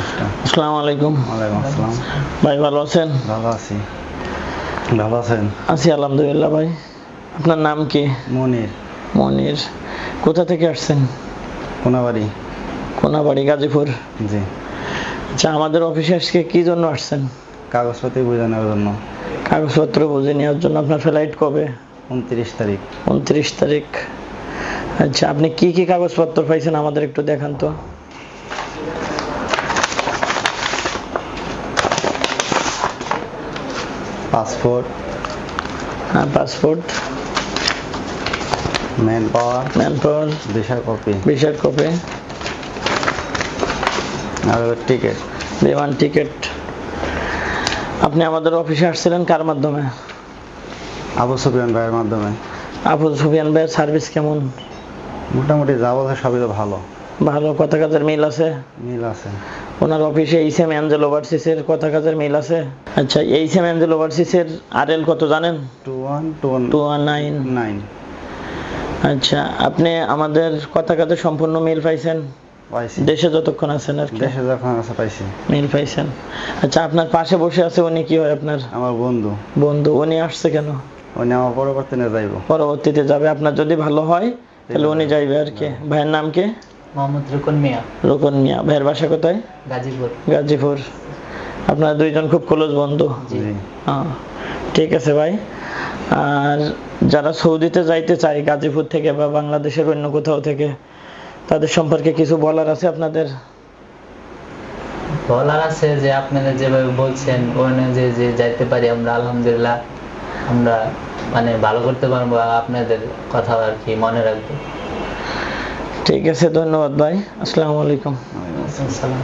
আসসালামু আলাইকুম। ওয়ালাইকুম আসসালাম। ভাই ভালো আছেন? ভালো আছি। ভালো আছেন? আছি আলহামদুলিল্লাহ ভাই। আপনার নাম কি? মনির। মনির। কোথা থেকে আসছেন? কোনাবাড়ি। কোনাবাড়ি গাজীপুর। জি। আচ্ছা আমাদের অফিসে আজকে কি জন্য আসছেন? কাগজপত্র বুঝে নেওয়ার জন্য। কাগজপত্র বুঝে নেওয়ার জন্য আপনার ফ্লাইট কবে? উনত্রিশ তারিখ। উনত্রিশ তারিখ। আচ্ছা আপনি কি কি কাগজপত্র পাইছেন আমাদের একটু দেখান তো। পাসপোর্ট। হ্যাঁ passport. Man power man power. Visa copy ভিসার কপি আর টিকিট বিমান টিকিট আপনি আমাদের অফিসে আসছিলেন কার মাধ্যমে? আবু সুফিয়ান ভাইয়ের মাধ্যমে। আবু সুফিয়ান ভাইয়ের সার্ভিস কেমন? মোটামুটি যা সবই তো ভালো। ভালো কথা কাজের মিল আছে? মিল আছে। ওনার অফিসে এইচএম অ্যাঞ্জেল ওভারসিসের কথা কাজের মিল আছে। আচ্ছা এইচএম অ্যাঞ্জেল ওভারসিসের আরএল কত জানেন? Two one two one two one nine nine আচ্ছা আপনি আমাদের কথা কাজের সম্পূর্ণ মিল পাইছেন? পাইছি। দেশে যতক্ষণ আছেন আর কি। দেশে যখন আছে পাইছি। মিল পাইছেন। আচ্ছা আপনার পাশে বসে আছে উনি কি হয় আপনার? আমার বন্ধু। বন্ধু উনি আসছে কেন? উনি আমার পরবর্তী নিয়ে যাইব। পরবর্তীতে যাবে। আপনার যদি ভালো হয় তাহলে উনি যাইবে আর কি। ভাইয়ের নাম কি? মোহাম্মদ রুকন মিয়া। রোকন মিয়া। ভাইয়ের বাসা কোথায়? গাজীপুর। গাজীপুর। আপনারা দুইজন খুব ক্লোজ বন্ধু। হ্যাঁ, ঠিক আছে ভাই। আর যারা সৌদিতে যাইতে চায় গাজীপুর থেকে বা বাংলাদেশের অন্য কোথাও থেকে তাদের সম্পর্কে কিছু বলার আছে আপনাদের? বলার আছে যে আপনারা যেভাবে বলছেন ওখানে যে যে যাইতে পারি আমরা আলহামদুলিল্লাহ আমরা মানে ভালো করতে পারব আপনাদের কথা আর কি মনে রাখব। ঠিক আছে ধন্যবাদ ভাই। আসসালামু আলাইকুম। আসসালাম।